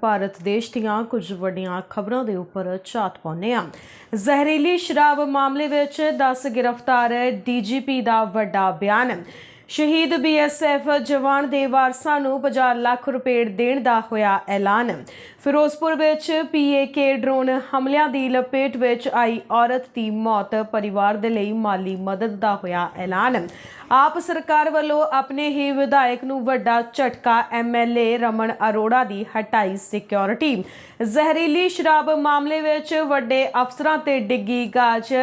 ਭਾਰਤ ਦੇਸ਼ ਦੀਆਂ ਕੁਝ ਵੱਡੀਆਂ ਖਬਰਾਂ ਦੇ ਉੱਪਰ ਝਾਤ ਪਾਉਂਦੇ ਹਾਂ। ਜ਼ਹਿਰੀਲੀ ਸ਼ਰਾਬ ਮਾਮਲੇ ਵਿੱਚ 10 ਗ੍ਰਿਫਤਾਰ ਡੀਜੀਪੀ ਦਾ ਵੱਡਾ ਬਿਆਨ। ਸ਼ਹੀਦ ਬੀਐਸਐਫ ਜਵਾਨ ਦੇ ਵਾਰਸਾਂ ਨੂੰ 50 ਲੱਖ ਰੁਪਏ ਦੇਣ ਦਾ ਹੋਇਆ ਐਲਾਨ। ਫਿਰੋਜ਼ਪੁਰ ਵਿੱਚ ਪੀਏਕੇ ਡਰੋਨ ਹਮਲਿਆਂ ਦੀ ਲਪੇਟ ਵਿੱਚ ਆਈ ਔਰਤ ਦੀ ਮੌਤ, ਪਰਿਵਾਰ ਦੇ ਲਈ ਮਾਲੀ ਮਦਦ ਦਾ ਹੋਇਆ ਐਲਾਨ। ਆਪ ਸਰਕਾਰ ਵੱਲੋਂ ਆਪਣੇ ਹੀ ਵਿਧਾਇਕ ਨੂੰ ਵੱਡਾ ਝਟਕਾ ਐਮਐਲਏ ਰਮਨ ਅਰੋੜਾ ਦੀ ਹਟਾਈ ਸਿਕਿਉਰਿਟੀ ਜ਼ਹਿਰੀਲੀ ਸ਼ਰਾਬ ਮਾਮਲੇ ਵਿੱਚ ਵੱਡੇ ਅਫਸਰਾਂ ਤੇ ਡਿੱਗੀ ਗਾਜ।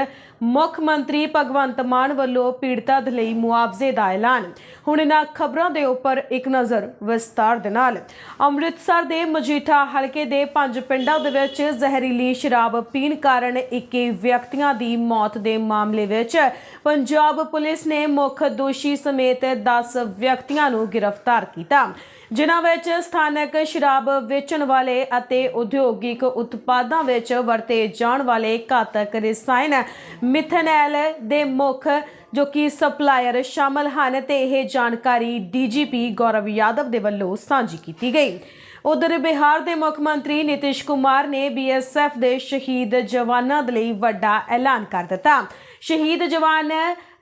ਮੁੱਖ ਮੰਤਰੀ ਭਗਵੰਤ ਮਾਨ ਵੱਲੋਂ ਪੀੜਤਾਂ ਦੇ ਲਈ ਮੁਆਵਜ਼ੇ ਦਾ ਐਲਾਨ। ਹੁਣ ਇਹਨਾਂ ਖਬਰਾਂ ਦੇ ਉੱਪਰ ਇੱਕ ਨਜ਼ਰ ਵਿਸਤਾਰ ਦੇ ਨਾਲ। ਅੰਮ੍ਰਿਤਸਰ ਦੇ ਮਜੀਠਾ ਹਲਕੇ ਦੇ ਪੰਜ ਪਿੰਡਾਂ ਦੇ ਵਿੱਚ ਜ਼ਹਿਰੀਲੀ ਸ਼ਰਾਬ ਪੀਣ ਕਾਰਨ 21 ਵਿਅਕਤੀਆਂ ਦੀ ਮੌਤ ਦੇ ਮਾਮਲੇ ਵਿੱਚ ਪੰਜਾਬ ਪੁਲਿਸ ਨੇ ਮੁੱਖ ਦੋਸ਼ੀ ਸਮੇਤ 10 ਵਿਅਕਤੀਆਂ ਨੂੰ ਗ੍ਰਿਫਤਾਰ ਕੀਤਾ। ਜਿਨ੍ਹਾਂ ਵਿੱਚ ਸਥਾਨਕ ਸ਼ਰਾਬ ਵੇਚਣ ਵਾਲੇ ਅਤੇ ਉਦਯੋਗਿਕ ਉਤਪਾਦਾਂ ਵਿੱਚ ਵਰਤੇ ਜਾਣ ਵਾਲੇ ਘਾਤਕ ਰਸਾਇਣ ਮਿਥੇਨੈਲ ਦੇ ਮੁੱਖ ਜੋ ਕਿ ਸਪਲਾਇਰ ਸ਼ਾਮਲ ਹਨ ਤੇ ਇਹ ਜਾਣਕਾਰੀ ਡੀਜੀਪੀ ਗੌਰਵ ਯਾਦਵ ਦੇ ਵੱਲੋਂ ਸਾਂਝੀ ਕੀਤੀ ਗਈ। ਉਧਰ ਬਿਹਾਰ ਦੇ ਮੁੱਖ ਮੰਤਰੀ ਨਿਤਿਸ਼ ਕੁਮਾਰ ਨੇ ਬੀਐਸਐਫ ਦੇ ਸ਼ਹੀਦ ਜਵਾਨਾਂ ਦੇ ਲਈ ਵੱਡਾ ਐਲਾਨ ਕਰ ਦਿੱਤਾ। ਸ਼ਹੀਦ ਜਵਾਨ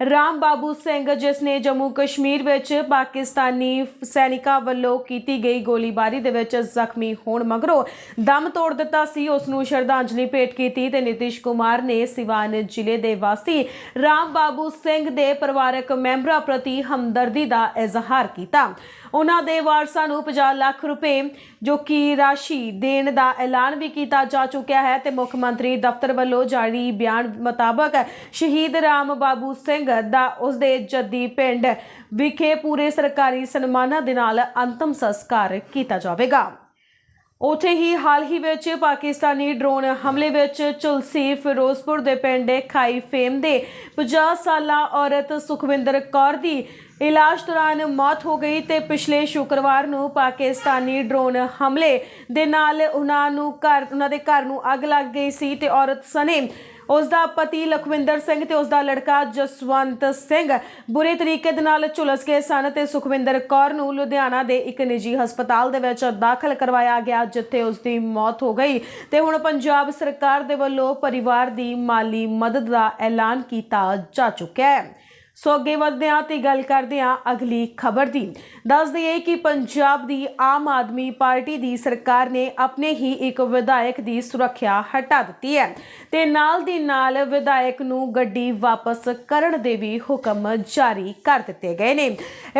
ਰਾਮ ਬਾਬੂ ਸਿੰਘ, ਜਿਸ ਨੇ ਜੰਮੂ ਕਸ਼ਮੀਰ ਵਿੱਚ ਪਾਕਿਸਤਾਨੀ ਸੈਨਿਕਾਂ ਵੱਲੋਂ ਕੀਤੀ ਗਈ ਗੋਲੀਬਾਰੀ ਦੇ ਵਿੱਚ ਜ਼ਖਮੀ ਹੋਣ ਮਗਰੋਂ ਦਮ ਤੋੜ ਦਿੱਤਾ ਸੀ। ਉਸ ਨੂੰ ਸ਼ਰਧਾਂਜਲੀ ਭੇਟ ਕੀਤੀ ਤੇ ਨਿਤਿਸ਼ ਕੁਮਾਰ ਨੇ ਸਿਵਾਨ ਜ਼ਿਲ੍ਹੇ ਦੇ ਵਾਸੀ ਰਾਮ ਬਾਬੂ ਸਿੰਘ ਦੇ ਪਰਿਵਾਰਕ ਮੈਂਬਰਾਂ ਪ੍ਰਤੀ ਹਮਦਰਦੀ ਦਾ ਇਜ਼ਹਾਰ ਕੀਤਾ। ਉਹਨਾਂ ਦੇ ਵਾਰਸਾਂ ਨੂੰ 50 ਲੱਖ ਰੁਪਏ, ਜੋ ਕਿ ਰਾਸ਼ੀ ਦੇਣ ਦਾ ਐਲਾਨ ਵੀ ਕੀਤਾ ਜਾ ਚੁੱਕਿਆ ਹੈ ਤੇ ਮੁੱਖ ਮੰਤਰੀ ਦਫ਼ਤਰ ਵੱਲੋਂ ਜਾਰੀ ਬਿਆਨ ਮੁਤਾਬਕ ਸ਼ਹੀਦ ਰਾਮ ਬਾਬੂ ਸਿੰਘ ਦਾ ਉਸ ਦੇ ਜੱਦੀ ਪਿੰਡ ਵਿਖੇ ਪੂਰੇ ਸਰਕਾਰੀ ਸਨਮਾਨਾਂ ਦੇ ਨਾਲ ਅੰਤਮ ਸੰਸਕਾਰ ਕੀਤਾ ਜਾਵੇਗਾ। ਉਥੇ ਹੀ ਹਾਲ ਹੀ ਵਿੱਚ ਪਾਕਿਸਤਾਨੀ ਡਰੋਨ ਹਮਲੇ ਵਿੱਚ ਚੁਲਸੀ ਫਿਰੋਜ਼ਪੁਰ ਦੇ ਪਿੰਡ ਖਾਈ ਫੇਮ ਦੇ 50 ਸਾਲਾ ਔਰਤ ਸੁਖਵਿੰਦਰ ਕੌਰ ਦੀ ਇਲਾਜ ਦੌਰਾਨ ਮੌਤ ਹੋ ਗਈ ਤੇ ਪਿਛਲੇ ਸ਼ੁੱਕਰਵਾਰ ਨੂੰ ਪਾਕਿਸਤਾਨੀ ਡਰੋਨ ਹਮਲੇ ਦੇ ਨਾਲ ਉਹਨਾਂ ਨੂੰ ਘਰ ਉਹਨਾਂ ਦੇ ਘਰ ਨੂੰ ਅੱਗ ਲੱਗ ਗਈ ਸੀ ਤੇ ਔਰਤ ਸਨੇ ਉਸ ਦਾ ਪਤੀ ਲਖਵਿੰਦਰ ਸਿੰਘ ਤੇ ਉਸ ਦਾ ਲੜਕਾ ਜਸਵੰਤ ਸਿੰਘ। ਬੁਰੇ ਤਰੀਕੇ ਦੇ ਨਾਲ ਝੁਲਸ ਗਏ ਸਨ ਤੇ ਸੁਖਵਿੰਦਰ ਕੌਰ ਨੂੰ ਲੁਧਿਆਣਾ ਦੇ ਇੱਕ ਨਿੱਜੀ ਹਸਪਤਾਲ ਦੇ ਵਿੱਚ ਦਾਖਲ ਕਰਵਾਇਆ ਗਿਆ, ਜਿੱਥੇ ਉਸ ਦੀ ਮੌਤ ਹੋ ਗਈ। ਤੇ ਹੁਣ ਪੰਜਾਬ ਸਰਕਾਰ ਦੇ ਵੱਲੋਂ ਪਰਿਵਾਰ ਦੀ ਮਾਲੀ ਮਦਦ ਦਾ ਐਲਾਨ ਕੀਤਾ ਜਾ ਚੁੱਕਿਆ ਹੈ। ਸੋ ਅੱਗੇ ਵਧਦੇ ਹਾਂ ਤੇ ਗੱਲ ਕਰਦੇ ਹਾਂ ਅਗਲੀ ਖਬਰ ਦੀ। ਦੱਸ ਦਈਏ ਕਿ ਪੰਜਾਬ ਦੀ ਆਮ ਆਦਮੀ ਪਾਰਟੀ ਦੀ ਸਰਕਾਰ ਨੇ ਆਪਣੇ ਹੀ ਇੱਕ ਵਿਧਾਇਕ ਦੀ ਸੁਰੱਖਿਆ ਹਟਾ ਦਿੱਤੀ ਹੈ ਤੇ ਨਾਲ ਦੀ ਨਾਲ ਵਿਧਾਇਕ ਨੂੰ ਗੱਡੀ ਵਾਪਸ ਕਰਨ ਦੇ ਵੀ ਹੁਕਮ ਜਾਰੀ ਕਰ ਦਿੱਤੇ ਗਏ ਨੇ।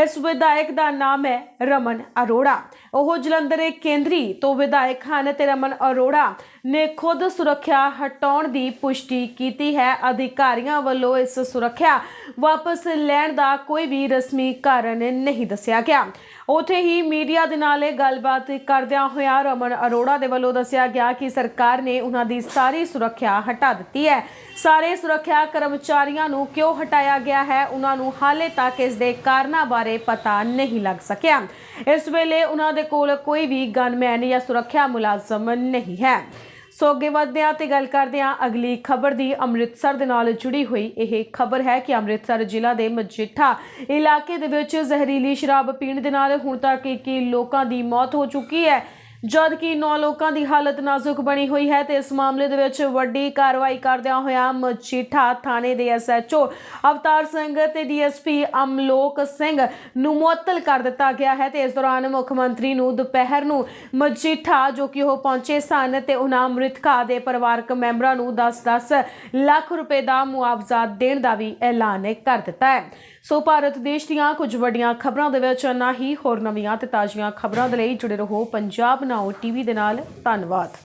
ਇਸ ਵਿਧਾਇਕ ਦਾ ਨਾਮ ਹੈ ਰਮਨ ਅਰੋੜਾ। ਉਹ ਜਲੰਧਰ ਦੇ ਕੇਂਦਰੀ ਤੋਂ ਵਿਧਾਇਕ ਹਨ ਤੇ ਰਮਨ ਅਰੋੜਾ ਨੇ ਖੁਦ ਸੁਰੱਖਿਆ ਹਟਾਉਣ ਦੀ ਪੁਸ਼ਟੀ ਕੀਤੀ ਹੈ। ਅਧਿਕਾਰੀਆਂ ਵੱਲੋਂ ਇਸ ਸੁਰੱਖਿਆ ਵਾਪਸ ਲੈਣ ਦਾ ਕੋਈ ਵੀ ਰਸਮੀ ਕਾਰਨ ਨਹੀਂ ਦੱਸਿਆ ਗਿਆ। ਉਥੇ ਹੀ ਮੀਡੀਆ ਦੇ ਨਾਲ ਗੱਲਬਾਤ ਕਰਦਿਆਂ ਹੋਇਆ ਰਮਨ ਅਰੋੜਾ ਦੇ ਵੱਲੋਂ ਦੱਸਿਆ ਗਿਆ ਕਿ ਸਰਕਾਰ ਨੇ ਉਹਨਾਂ ਦੀ ਸਾਰੀ ਸੁਰੱਖਿਆ ਹਟਾ ਦਿੱਤੀ ਹੈ। ਸਾਰੇ ਸੁਰੱਖਿਆ ਕਰਮਚਾਰੀਆਂ ਨੂੰ ਕਿਉਂ ਹਟਾਇਆ ਗਿਆ ਹੈ? ਉਹਨਾਂ ਨੂੰ ਹਾਲੇ ਤੱਕ ਇਸ ਦੇ ਕਾਰਨਾਂ ਬਾਰੇ ਪਤਾ ਨਹੀਂ ਲੱਗ ਸਕਿਆ। ਇਸ ਵੇਲੇ ਉਹਨਾਂ ਦੇ ਕੋਲ ਕੋਈ ਵੀ ਗਨਮੈਨ ਜਾਂ ਸੁਰੱਖਿਆ ਮੁਲਾਜ਼ਮ ਨਹੀਂ ਹੈ। ਸੋ ਅੱਗੇ ਵਧਦੇ ਹਾਂ ਤੇ ਗੱਲ ਕਰਦੇ ਹਾਂ ਅਗਲੀ ਖਬਰ ਦੀ। ਅੰਮ੍ਰਿਤਸਰ ਦੇ ਨਾਲ ਜੁੜੀ ਹੋਈ ਇਹ ਖਬਰ ਹੈ ਕਿ ਅੰਮ੍ਰਿਤਸਰ ਜ਼ਿਲ੍ਹਾ ਦੇ ਮਜੀਠਾ ਇਲਾਕੇ ਦੇ ਵਿੱਚ ਜ਼ਹਿਰੀਲੀ ਸ਼ਰਾਬ ਪੀਣ ਦੇ ਨਾਲ ਹੁਣ ਤੱਕ 21 ਲੋਕਾਂ ਦੀ ਮੌਤ ਹੋ ਚੁੱਕੀ ਹੈ। ਜਦ ਕਿ 9 ਲੋਕਾਂ ਦੀ ਹਾਲਤ ਨਾਜ਼ੁਕ ਬਣੀ ਹੋਈ ਹੈ ਤੇ ਇਸ ਮਾਮਲੇ ਦੇ ਵਿੱਚ ਵੱਡੀ ਕਾਰਵਾਈ ਕਰਦਿਆਂ ਹੋਇਆ ਮਜੀਠਾ ਥਾਣੇ ਦੇ ਐਸਐਚਓ ਅਵਤਾਰ ਸਿੰਘ ਤੇ ਡੀਐਸਪੀ ਅਮਲੋਕ ਸਿੰਘ ਨੂੰ ਮੁਅੱਤਲ ਕਰ ਦਿੱਤਾ ਗਿਆ ਹੈ ਤੇ ਇਸ ਦੌਰਾਨ ਮੁੱਖ ਮੰਤਰੀ ਨੂੰ ਦੁਪਹਿਰ ਨੂੰ ਮਜੀਠਾ ਜੋ ਕਿ ਉਹ ਪਹੁੰਚੇ ਸਨ ਤੇ ਉਹਨਾਂ ਮ੍ਰਿਤਕਾ ਦੇ ਪਰਿਵਾਰਕ ਮੈਂਬਰਾਂ ਨੂੰ 10-10 ਲੱਖ ਰੁਪਏ ਦਾ ਮੁਆਵਜ਼ਾ ਦੇਣ ਦਾ ਵੀ ਐਲਾਨ ਕਰ ਦਿੱਤਾ ਹੈ। ਸੋ ਭਾਰਤ ਦੇਸ਼ ਦੀਆਂ ਕੁਝ ਵੱਡੀਆਂ ਖਬਰਾਂ ਦੇ ਵਿੱਚ ਨਾ ਹੀ। ਹੋਰ ਨਵੀਆਂ ਤੇ ਤਾਜ਼ੀਆਂ ਖਬਰਾਂ ਦੇ ਲਈ ਜੁੜੇ ਰਹੋ ਪੰਜਾਬ ਨਾਓ ਟੀਵੀ ਦੇ ਨਾਲ। ਧੰਨਵਾਦ।